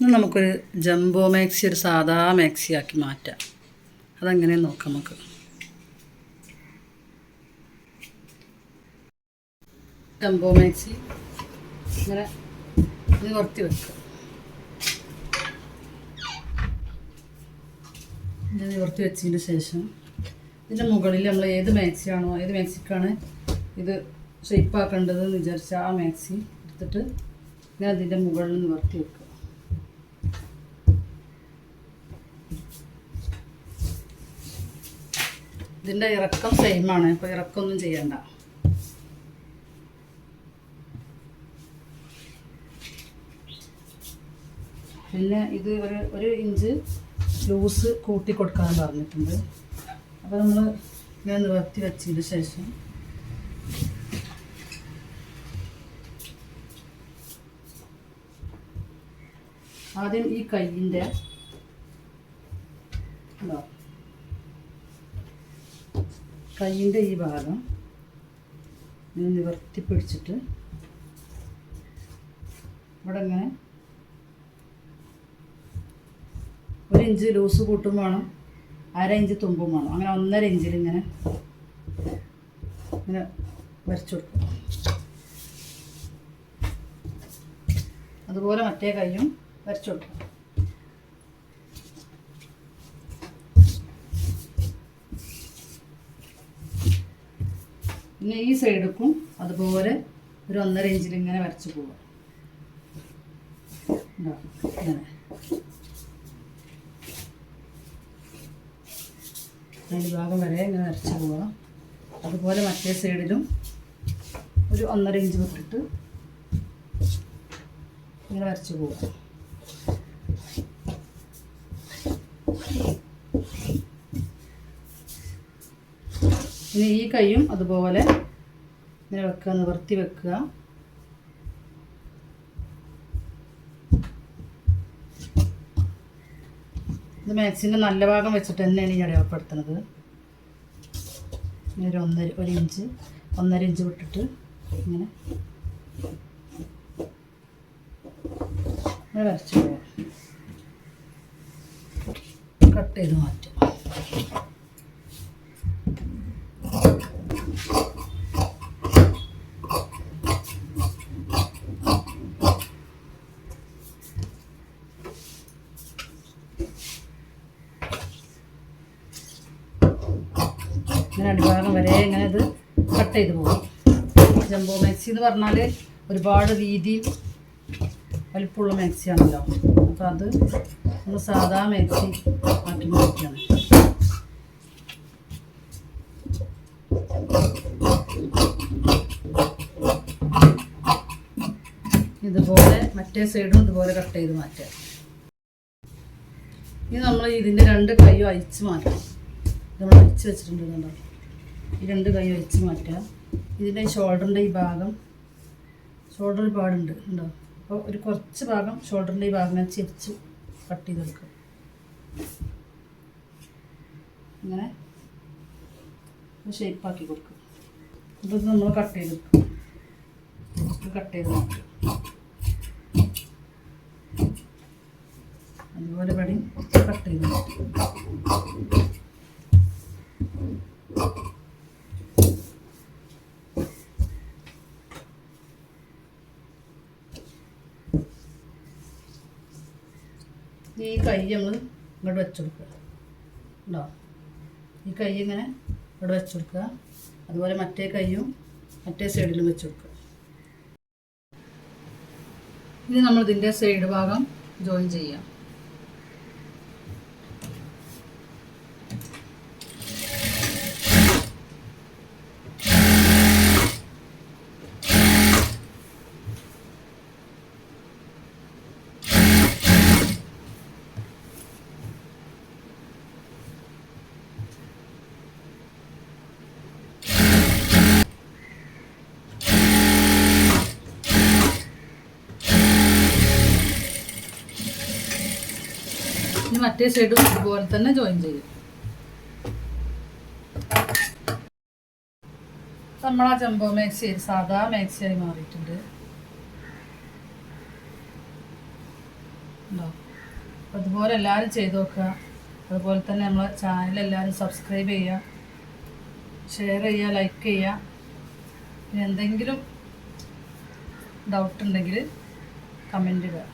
ഇന്ന് നമുക്കൊരു jumbo maxi ഒരു സാധാ മാക്സി ആക്കി മാറ്റാം. അതങ്ങനെ നോക്കാം നമുക്ക്. Jumbo maxi. ഇങ്ങനെ നിവർത്തി വെക്കുക. ഇത് നിവർത്തി വെച്ചതിന് ശേഷം ഇതിന്റെ മുകളിൽ നമ്മൾ ഏത് മാക്സി ആണോ ഏത് മാക്സിക്കാണ് ഇത് ഷെയ്പ്പാക്കേണ്ടതെന്ന് വിചാരിച്ച ആ മാക്സി എടുത്തിട്ട് ഞാൻ അതിന്റെ മുകളിൽ നിവർത്തി വെക്കുക. ഇതിന്റെ ഇറക്കം സെയിമാണ് അപ്പോൾ ഇറക്കമൊന്നും ചെയ്യണ്ട. പിന്നെ ഇത് ഒരു ഒരു ഇഞ്ച് ലൂസ് കൂട്ടി കൊടുക്കാൻ പറഞ്ഞിട്ടുണ്ട്. അപ്പോൾ നമ്മൾ ഇങ്ങനെ നിവർത്തി വെച്ചതിന് ശേഷം ആദ്യം ഈ കയ്യിന്റെ ഉണ്ടോ കയ്യിന്റെ ഈ ഭാഗം നിവർത്തി പിടിച്ചിട്ട് ഇവിടെ ഇങ്ങനെ ഒരു ഇഞ്ച് ലൂസ് കൂട്ടും വേണം അര ഇഞ്ച് തുമ്പും വേണം. അങ്ങനെ ഒന്നര ഇഞ്ചിൽ ഇങ്ങനെ ഇങ്ങനെ വരച്ചു കൊടുക്കും. അതുപോലെ മറ്റേ കൈയും വരച്ചു കൊടുക്കും. പിന്നെ ഈ സൈഡിക്കും അതുപോലെ ഒരു ഒന്നര ഇഞ്ചിൽ ഇങ്ങനെ വരച്ച് പോവാം ഇങ്ങനെ ഭാഗം വരെ ഇങ്ങനെ വരച്ച് പോവാം അതുപോലെ മറ്റേ സൈഡിലും ഒരു ഒന്നര ഇഞ്ച് വിട്ടിട്ട് ഇങ്ങനെ വരച്ച് പോവാം ഇനി ഈ കൈയും അതുപോലെ ഇങ്ങനെ വെക്കുക നിവർത്തി വെക്കുക. ഇത് മാക്സിന്റെ നല്ല ഭാഗം വെച്ചിട്ട് തന്നെയാണ് ഈ അടയാളപ്പെടുത്തുന്നത്. ഒരു ഒന്നര ഒരു ഇഞ്ച് ഒന്നര ഇഞ്ച് വിട്ടിട്ട് ഇങ്ങനെ ഇങ്ങനെ വരച്ച് പോവാം കട്ട് ചെയ്ത് മാറ്റും ജംബോ മാക്സി എന്ന് പറഞ്ഞാൽ ഒരുപാട് രീതി വലിപ്പമുള്ള മാക്സി ആണല്ലോ അപ്പോൾ അത് നമ്മൾ സാധാ മാക്സി ആക്കി മാറ്റിയാണ്. ഇതുപോലെ മറ്റേ സൈഡും ഇതുപോലെ കട്ട് ചെയ്ത് മാറ്റുക. ഇനി നമ്മൾ ഇതിന്റെ രണ്ട് കൈയും അഴിച്ച് മാറ്റാം നമ്മൾ അഴിച്ച് വെച്ചിട്ടുണ്ടോ ഈ രണ്ട് കൈ അഴിച്ച് മാറ്റുക. ഇതിന്റെ ഷോൾഡറിന്റെ ഈ ഭാഗം ഷോൾഡർ പാടുണ്ട് ഉണ്ടോ അപ്പോൾ ഒരു കുറച്ച് ഭാഗം ഷോൾഡറിന്റെ ഈ ഭാഗം ഞാൻ ചെരിച്ച് കട്ട് ചെയ്തെടുക്കും ഇങ്ങനെ ഷേപ്പാക്കി കൊടുക്കും അപ്പോൾ ഇത് നമ്മൾ കട്ട് ചെയ്തെടുക്കും കട്ട് ചെയ്ത് മാറ്റും അതുപോലെ പണി കട്ട് ചെയ്ത്. ഈ കൈ നമ്മൾ ഇങ്ങോട്ട് വെച്ച് കൊടുക്കുക. ഉണ്ടോ? ഈ കൈ ഇങ്ങനെ ഇവിടെ വെച്ച് കൊടുക്കുക. അതുപോലെ മറ്റേ കൈയും മറ്റേ സൈഡിലും വെച്ച് കൊടുക്കുക. ഇനി നമ്മൾ ഇതിന്റെ സൈഡ് ഭാഗം ജോയിൻ ചെയ്യാം. ഇനി മറ്റേ സൈഡും ഇതുപോലെ തന്നെ ജോയിൻ ചെയ്യും. നമ്മളാ ജംബോ മാക്സി സാധാ മാക്സി ആയി മാറിയിട്ടുണ്ട്. അതുപോലെ എല്ലാവരും ചെയ്തു നോക്കുക. അതുപോലെ തന്നെ നമ്മളെ ചാനൽ എല്ലാവരും സബ്സ്ക്രൈബ് ചെയ്യുക. ഷെയർ ചെയ്യുക ലൈക്ക് ചെയ്യുക. പിന്നെ എന്തെങ്കിലും ഡൗട്ട് ഉണ്ടെങ്കിൽ കമന്റ് ഇടുക.